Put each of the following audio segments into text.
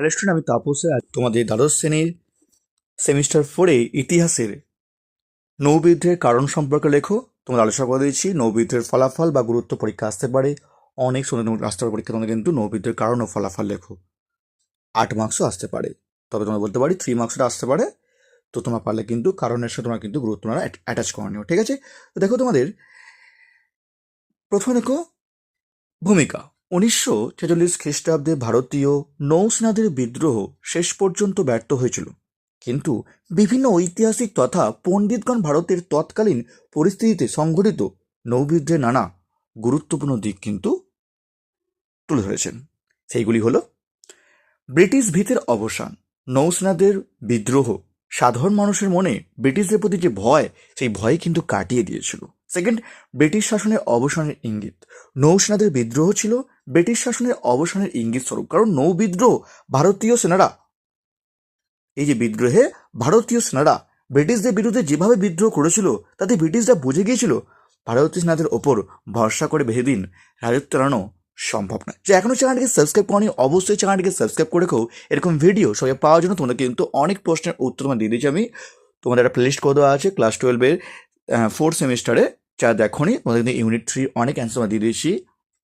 Hello student আমি তাপসে তোমাদের দ্বাদশ শ্রেণির সেমিস্টার ফোরে ইতিহাসের নৌবিদ্রের কারণ সম্পর্কে লেখো। তোমরা আলোচনা করে দিয়েছি। নৌবিদ্রের ফলাফল বা গুরুত্ব পরীক্ষা আসতে পারে। অনেক তোমার আসতে পারে পরীক্ষা তোমরা কিন্তু নৌবিদ্রের কারণ ও ফলাফল লেখো। আট মার্কসও আসতে পারে। তবে তোমরা বলতে পারি থ্রি মার্কসটা আসতে পারে। তো তোমরা পারলে কিন্তু কারণের সাথে তোমরা কিন্তু গুরুত্ব তোমরা অ্যাটাচ করে নিও, ঠিক আছে? তো দেখো তোমাদের, প্রথমে দেখো ভূমিকা। উনিশশো ছেচল্লিশ খ্রিস্টাব্দে ভারতীয় নৌসেনাদের বিদ্রোহ শেষ পর্যন্ত ব্যর্থ হয়েছিল। কিন্তু বিভিন্ন ঐতিহাসিক তথা পণ্ডিতগণ ভারতের তৎকালীন পরিস্থিতিতে সংঘটিত নৌবিদ্রোহের নানা গুরুত্বপূর্ণ দিক কিন্তু তুলে ধরেছেন। সেইগুলি হলো, ব্রিটিশ ভিতের অবসান, নৌসেনাদের বিদ্রোহ, সাধারণ মানুষের মনে ব্রিটিশদের প্রতি যে ভয়, সেই ভয় কিন্তু কাটিয়ে দিয়েছিল। সেকেন্ড ব্রিটিশ শাসনের অবসানের ইঙ্গিত, নৌসেনাদের বিদ্রোহ ছিল ব্রিটিশ শাসনের অবসানের ইঙ্গিত স্বরূপ, কারণ নৌ বিদ্রোহ ভারতীয় সেনারা, এই যে বিদ্রোহে ভারতীয় সেনারা ব্রিটিশদের বিরুদ্ধে যেভাবে বিদ্রোহ করেছিল, তাতে ব্রিটিশরা বুঝে গিয়েছিল, ভারতীয় সেনাদের ওপর ভরসা করে বেশি দিন রাজত্ব চালানো সম্ভব নয়। যে এখনও চ্যানেলটিকে সাবস্ক্রাইব করেনি, অবশ্যই চ্যানেলটিকে সাবস্ক্রাইব করে রেখো। এরকম ভিডিও সবাই পাওয়ার জন্য তোমাদের কিন্তু অনেক প্রশ্নের উত্তর তোমার দিয়ে দিয়েছি আমি। তোমাদের একটা প্লেলিস্ট করে দেওয়া আছে ক্লাস টুয়েলভের ফোর্থ সেমিস্টারে যা দেখোনি, তোমাদের কিন্তু ইউনিট থ্রি অনেক অ্যান্সার দিয়ে দিয়েছি।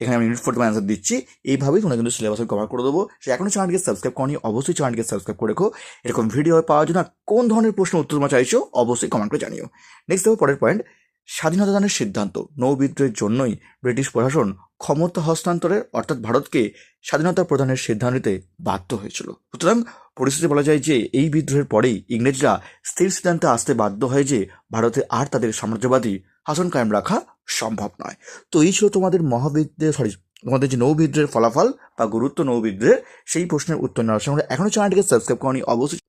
এখানে আমি ইউনিট ফোর তোমার অ্যান্সার দিচ্ছি। এইভাবেই তোমরা কিন্তু সিলেবাস কভার করে দেবো। সে এখনও চ্যানেলটিকে সাবস্ক্রাইব করনি, অবশ্যই চ্যানেলটিকে সাবস্ক্রাইব করে রেখো। এরকম ভিডিও পাওয়ার জন্য কোন ধরনের প্রশ্ন উত্তর তোমরা চাইছো, অবশ্যই কমেন্ট করে জানিও। নেক্সট দেখো, পরের পয়েন্ট স্বাধীনতা দানের সিদ্ধান্ত নৌ বিদ্রোহের জন্যই ব্রিটিশ প্রশাসন ক্ষমতা হস্তান্তরের, অর্থাৎ ভারতকে স্বাধীনতা প্রদানের সিদ্ধান্ত নিতে বাধ্য হয়েছিল। সুতরাং পরিস্থিতি বলা যায় যে, এই বিদ্রোহের পরেই ইংরেজরা স্থির সিদ্ধান্তে আসতে বাধ্য হয় যে, ভারতে আর তাদের সাম্রাজ্যবাদী শাসন কায়েম রাখা সম্ভব নয়। তো এই ছিল তোমাদের মহাবিদ্যে সরি তোমাদের যে নৌবিদ্রের ফলাফল বা গুরুত্ব নৌবিদ্রের সেই প্রশ্নের উত্তর নেওয়ার সঙ্গে এখনও চ্যানেলটিকে সাবস্ক্রাইব করনি, অবশ্যই